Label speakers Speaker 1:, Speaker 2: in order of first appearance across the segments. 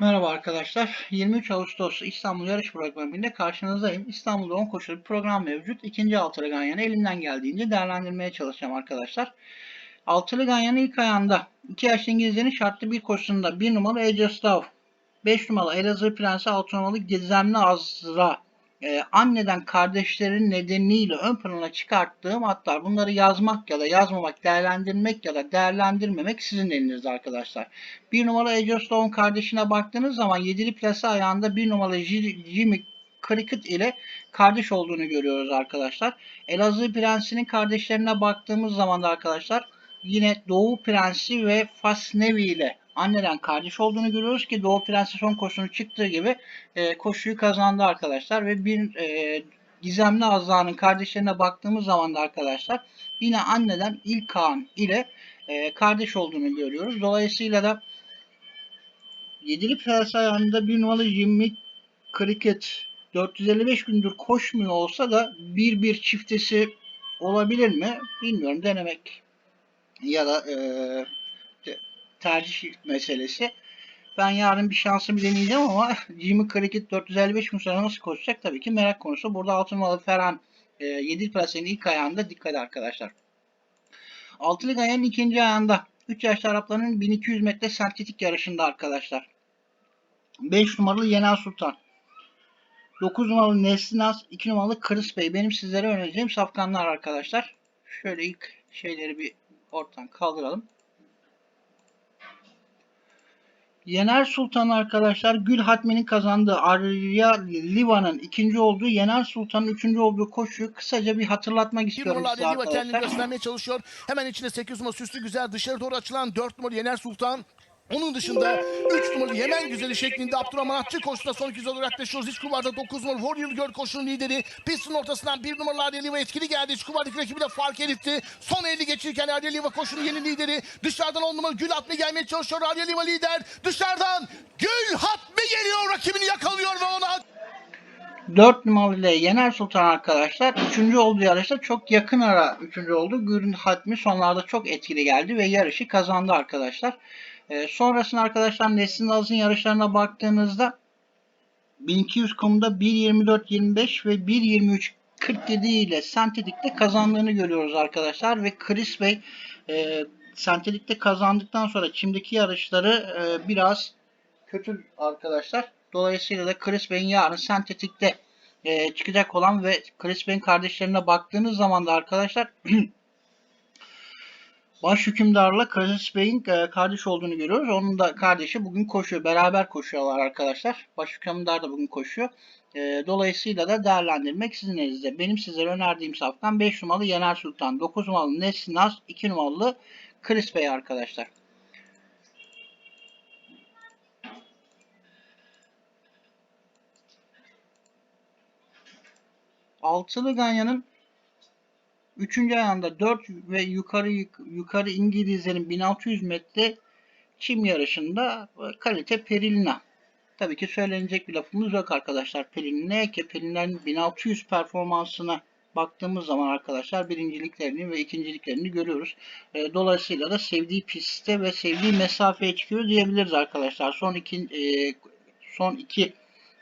Speaker 1: Merhaba arkadaşlar. 23 Ağustos İstanbul yarış programında karşınızdayım. İstanbul'da 10 koşulu bir program mevcut. İkinci altılı ganyanı elimden geldiğince değerlendirmeye çalışacağım arkadaşlar. Altılı ganyanın ilk ayağında 2 yaşlı İngilizlerin şartlı bir koşusunda 1 numaralı of Love, 5 numaralı Elazığ Prensi, 6 numaralı Gizemli Azra, e, anneden kardeşlerin nedeniyle ön plana çıkarttığım atlar. Bunları yazmak ya da yazmamak, değerlendirmek ya da değerlendirmemek sizin elinizde arkadaşlar. Bir Age of Love'un kardeşine baktığınız zaman yedili plase ayağında bir numaralı J- Jimmy Cricket ile kardeş olduğunu görüyoruz arkadaşlar. Elazığ Prensi'nin kardeşlerine baktığımız zaman da arkadaşlar yine Doğu Prensi ve Fasnevi ile anneden kardeş olduğunu görüyoruz ki Doğu Prensi son koşunu çıktığı gibi e, koşuyu kazandı arkadaşlar ve bir e, Gizemli Azra'nın kardeşlerine baktığımız zaman da arkadaşlar yine anneden İlkan ile e, kardeş olduğunu görüyoruz. Dolayısıyla da Yedili Prens ayağında bir numaralı Jimmy Cricket 455 gündür koşmuyor olsa da bir bir çiftesi olabilir mi? Bilmiyorum. Denemek ya da e, tercih meselesi. Ben yarın bir şansımı deneyeceğim ama Jimmy Cricket 455 gün sonra nasıl koşacak tabii ki merak konusu. Burada altın numaralı Ferhan e, Yedili Prens'in ilk ayağında dikkat arkadaşlar. Altılı Ganyan'ın ikinci ayağında 3 yaşlı Arapların 1200 metre sentetik yarışında arkadaşlar. 5 numaralı Yener Sultan. 9 numaralı Neslinas, 2 numaralı Kırıs Bey. Benim sizlere önereceğim safkanlar arkadaşlar. Şöyle ilk şeyleri bir ortadan kaldıralım. Yener Sultan arkadaşlar Gül Hatmi'nin kazandığı Arya Liva'nın ikinci olduğu Yener Sultan'ın üçüncü olduğu koşuyu kısaca bir hatırlatmak istiyorum size
Speaker 2: Liva kendini
Speaker 1: arkadaşlar.
Speaker 2: göstermeye çalışıyor. Hemen içinde 8 numara süslü güzel dışarı doğru açılan 4 numaralı Yener Sultan. Onun dışında 3 numaralı Yemen Güzeli şeklinde Abdurrahman Atçı koşusuna son 200 olarak yaklaşıyoruz. İç kuvarda 9 numaralı Warrior Girl koşunun lideri. Pistin ortasından 1 numaralı Arya Liva etkili geldi. İç kuvardaki rakibi de fark editti. Son 50 geçirirken Arya Liva koşunun yeni lideri. Dışarıdan 10 numaralı Gül Hatmi gelmeye çalışıyor. Arya Liva lider. Dışarıdan Gül Hatmi geliyor. Rakibini yakalıyor ve ona
Speaker 1: 4 numaralı ile Yener Sultan arkadaşlar 3. olduğu yarışta çok yakın ara 3. oldu. Gürün Hatmi sonlarda çok etkili geldi ve yarışı kazandı arkadaşlar. Ee, sonrasında arkadaşlar Nesin Az'ın yarışlarına baktığınızda 1200 kumda 1.24.25 ve 1.23.47 ile sentetikte kazandığını görüyoruz arkadaşlar ve Chris Bey e, sentetikte kazandıktan sonra çimdeki yarışları e, biraz kötü arkadaşlar. Dolayısıyla da Chris Bey'in yarın sentetikte e, çıkacak olan ve Chris Bey'in kardeşlerine baktığınız zaman da arkadaşlar baş hükümdarla Chris Bey'in e, kardeş olduğunu görüyoruz. Onun da kardeşi bugün koşuyor. Beraber koşuyorlar arkadaşlar. Baş hükümdar da bugün koşuyor. E, dolayısıyla da değerlendirmek sizin elinizde. Benim sizlere önerdiğim saftan 5 numaralı Yener Sultan, 9 numaralı Nesli Naz, 2 numaralı Chris Bey arkadaşlar. Altılı Ganyan'ın 3. ayağında 4 ve yukarı yukarı İngilizlerin 1600 metre çim yarışında e, kalite Perilina. Tabii ki söylenecek bir lafımız yok arkadaşlar. Pelina'ya ki Pelina'nın 1600 performansına baktığımız zaman arkadaşlar birinciliklerini ve ikinciliklerini görüyoruz. E, Dolayısıyla da sevdiği pistte ve sevdiği mesafeye çıkıyor diyebiliriz arkadaşlar. Son iki e, son iki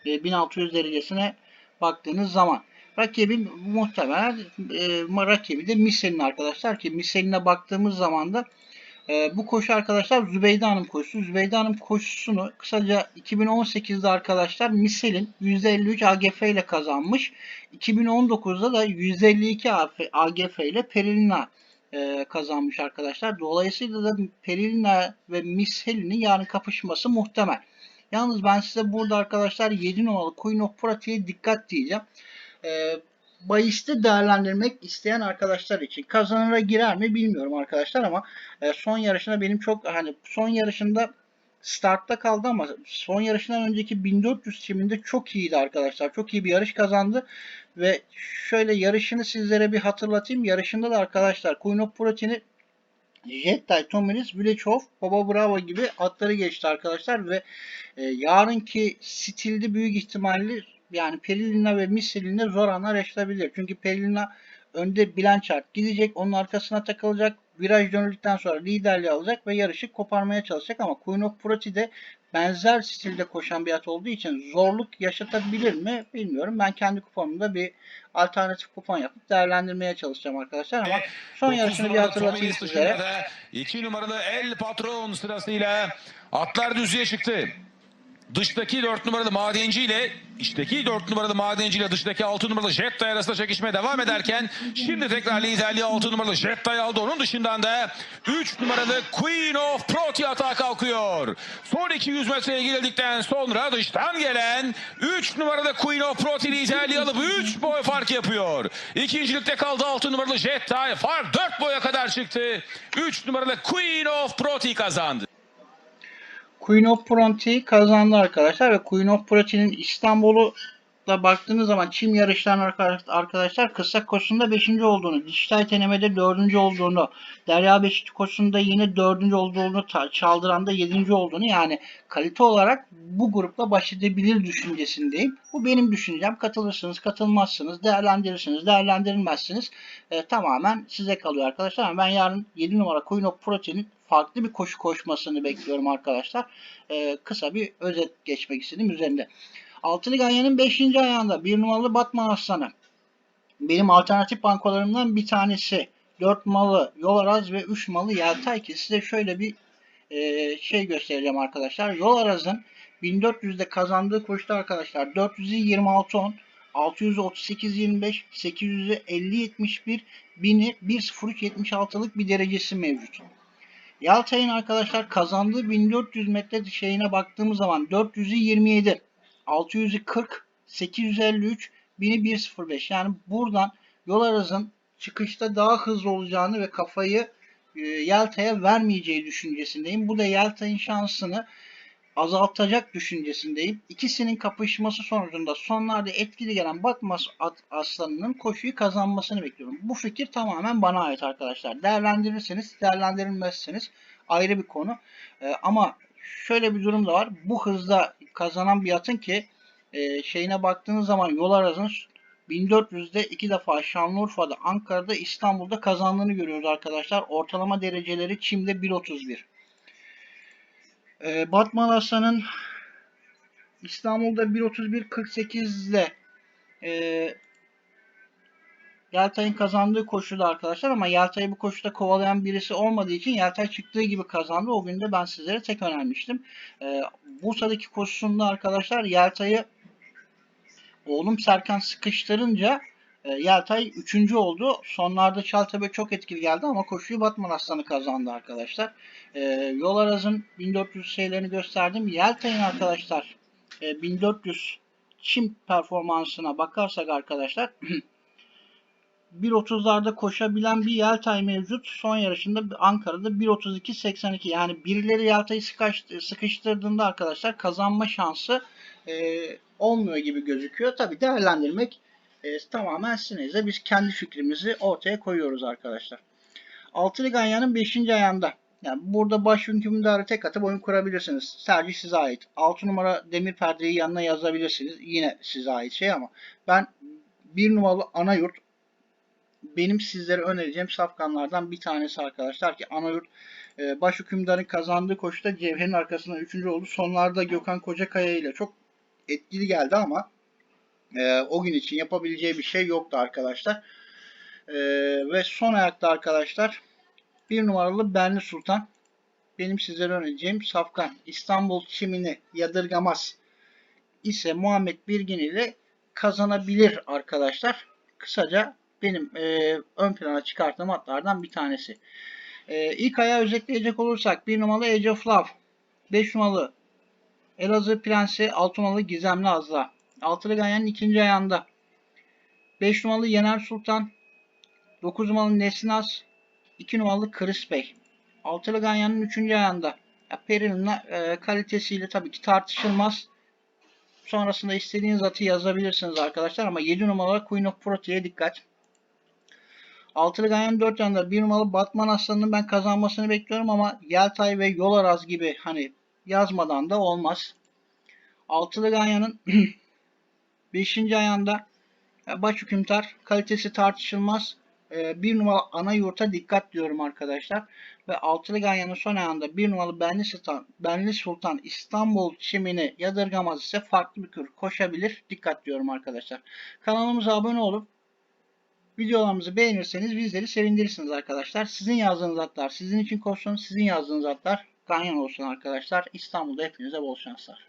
Speaker 1: e, 1600 derecesine baktığınız zaman. Rakibin muhtemelen e, rakibi de Missel'in arkadaşlar ki Missel'ine baktığımız zaman da e, bu koşu arkadaşlar Zübeyde Hanım koşusu. Zübeyde Hanım koşusunu kısaca 2018'de arkadaşlar Missel'in %53 AGF ile kazanmış. 2019'da da %52 AGF ile Perilina e, kazanmış arkadaşlar. Dolayısıyla da Perilina ve Missel'in yarın kapışması muhtemel. Yalnız ben size burada arkadaşlar 7 numaralı Queen of Pratiğe dikkat diyeceğim e, bahiste değerlendirmek isteyen arkadaşlar için kazanıra girer mi bilmiyorum arkadaşlar ama e, son yarışında benim çok hani son yarışında startta kaldı ama son yarışından önceki 1400 çiminde çok iyiydi arkadaşlar. Çok iyi bir yarış kazandı ve şöyle yarışını sizlere bir hatırlatayım. Yarışında da arkadaşlar Queen of Protein'i Jettay, Tominis, Vülechov, Baba Bravo gibi atları geçti arkadaşlar ve e, yarınki stilde büyük ihtimalle yani Perilina ve Misselin'de zor anlar yaşanabilir. Çünkü Perilina önde Blanchard gidecek. Onun arkasına takılacak. viraj döndükten sonra liderliği alacak ve yarışı koparmaya çalışacak ama Queen of Proti de benzer stilde koşan bir at olduğu için zorluk yaşatabilir mi bilmiyorum. Ben kendi kuponumda bir alternatif kupon yapıp değerlendirmeye çalışacağım arkadaşlar ama son yarışını bir hatırlatayım sizlere.
Speaker 3: dışında da 2 numaralı El Patron sırasıyla atlar düzlüğe çıktı. Dıştaki 4 numaralı madenci ile içteki 4 numaralı madenci ile dıştaki 6 numaralı Jettay arasında çekişmeye devam ederken şimdi tekrar liderliği 6 numaralı Jettay aldı. Onun dışından da 3 numaralı Queen of Proti atağa kalkıyor. Son 200 metreye girildikten sonra dıştan gelen 3 numaralı Queen of Proti liderliği alıp 3 boy fark yapıyor. İkincilikte kaldı 6 numaralı Jettay. Fark 4 boya kadar çıktı. 3 numaralı Queen of Proti kazandı.
Speaker 1: Queen of Pronti kazandı arkadaşlar ve Queen of Pronti'nin İstanbul'u da baktığınız zaman çim yarışlarının arka- arkadaşlar kısa koşusunda 5. olduğunu, dijital denemede 4. olduğunu, Derya Beşiktaş koşusunda yine 4. olduğunu, Çaldıran'da 7. olduğunu yani kalite olarak bu grupla baş edebilir düşüncesindeyim. Bu benim düşüncem. Katılırsınız, katılmazsınız, değerlendirirsiniz, değerlendirilmezsiniz. E, tamamen size kalıyor arkadaşlar. Ama ben yarın 7 numara of Protein'in farklı bir koşu koşmasını bekliyorum arkadaşlar. E, kısa bir özet geçmek istedim üzerinde. Altılı Ganyan'ın 5. ayağında bir numaralı Batman Aslanı. Benim alternatif bankolarımdan bir tanesi. 4 malı Yolaraz ve 3 malı Yeltay ki size şöyle bir e, şey göstereceğim arkadaşlar. Yolaraz'ın 1400'de kazandığı koştu arkadaşlar. 400'ü 26 10, 600'ü 38 25, 800'ü 50 71, 1000'i 1.03.76'lık bir derecesi mevcut. Yaltay'ın arkadaşlar kazandığı 1400 metre şeyine baktığımız zaman 400'ü 27, 600'ü 40, 853, 1000'i 1.05. Yani buradan yol arasın çıkışta daha hızlı olacağını ve kafayı e, Yelta'ya vermeyeceği düşüncesindeyim. Bu da Yelta'nın şansını azaltacak düşüncesindeyim. İkisinin kapışması sonucunda sonlarda etkili gelen Batmas at aslanının koşuyu kazanmasını bekliyorum. Bu fikir tamamen bana ait arkadaşlar. Değerlendirirseniz, değerlendirilmezseniz ayrı bir konu. Ee, ama şöyle bir durum da var. Bu hızda kazanan bir atın ki e, şeyine baktığınız zaman yol arasının 1400'de iki defa Şanlıurfa'da, Ankara'da, İstanbul'da kazandığını görüyoruz arkadaşlar. Ortalama dereceleri Çim'de 1.31. Ee, Batman Aslan'ın İstanbul'da 1.31.48 ile e, Yeltay'ın kazandığı koşuda arkadaşlar ama Yeltay'ı bu koşuda kovalayan birisi olmadığı için Yeltay çıktığı gibi kazandı. O gün de ben sizlere tek önermiştim. Ee, Bursa'daki koşusunda arkadaşlar Yeltay'ı oğlum Serkan sıkıştırınca e, Yeltay 3. oldu. Sonlarda Çaltepe çok etkili geldi ama koşuyu Batman Aslanı kazandı arkadaşlar. E, yol arazın 1400 şeylerini gösterdim. Yeltay'ın arkadaşlar e, 1400 çim performansına bakarsak arkadaşlar 1.30'larda koşabilen bir Yeltay mevcut. Son yarışında Ankara'da 1.32.82 yani birileri Yeltay'ı sıkıştı- sıkıştırdığında arkadaşlar kazanma şansı e, olmuyor gibi gözüküyor. Tabi değerlendirmek e, tamamen sizin Biz kendi fikrimizi ortaya koyuyoruz arkadaşlar. Altılı Ganyan'ın 5. ayağında. Yani burada baş hükümdarı tek atıp oyun kurabilirsiniz. Tercih size ait. 6 numara demir perdeyi yanına yazabilirsiniz. Yine size ait şey ama ben bir numaralı ana yurt benim sizlere önereceğim safkanlardan bir tanesi arkadaşlar ki Anayurt e, baş hükümdarın kazandığı koşuda Cevher'in arkasından 3. oldu. Sonlarda Gökhan Kocakaya ile çok etkili geldi ama e, o gün için yapabileceği bir şey yoktu arkadaşlar. E, ve son ayakta arkadaşlar bir numaralı Benli Sultan benim sizlere önereceğim safkan İstanbul çimini yadırgamaz ise Muhammed Birgin ile kazanabilir arkadaşlar. Kısaca benim e, ön plana çıkarttığım atlardan bir tanesi. E, ilk ayağı özetleyecek olursak 1 numaralı Age of Love, 5 numaralı Elazığ Prensi, 6 numaralı Gizemli Azra. Altılı Ganyan'ın ikinci ayağında 5 numaralı Yener Sultan, 9 numaralı Nesnaz, 2 numaralı Kırıs Bey. Altılı Ganyan'ın üçüncü ayağında ya Peri'nin e, kalitesiyle tabii ki tartışılmaz. Sonrasında istediğiniz atı yazabilirsiniz arkadaşlar ama 7 numaralı Queen of Protea'ya dikkat. Altılı Ganyan 4 yanında 1 numaralı Batman Aslanı'nın ben kazanmasını bekliyorum ama Yeltay ve Yolaraz gibi hani yazmadan da olmaz. Altılı Ganyan'ın 5. ayağında baş hükümdar kalitesi tartışılmaz. e, bir numaralı ana yurta dikkat diyorum arkadaşlar. Ve altılı ganyanın son ayağında bir numaralı Benli Sultan, Benli Sultan İstanbul çimini yadırgamaz ise farklı bir kür koşabilir. Dikkat diyorum arkadaşlar. Kanalımıza abone olup videolarımızı beğenirseniz bizleri sevindirirsiniz arkadaşlar. Sizin yazdığınız atlar sizin için koşsun. Sizin yazdığınız atlar ganyan olsun arkadaşlar. İstanbul'da hepinize bol şanslar.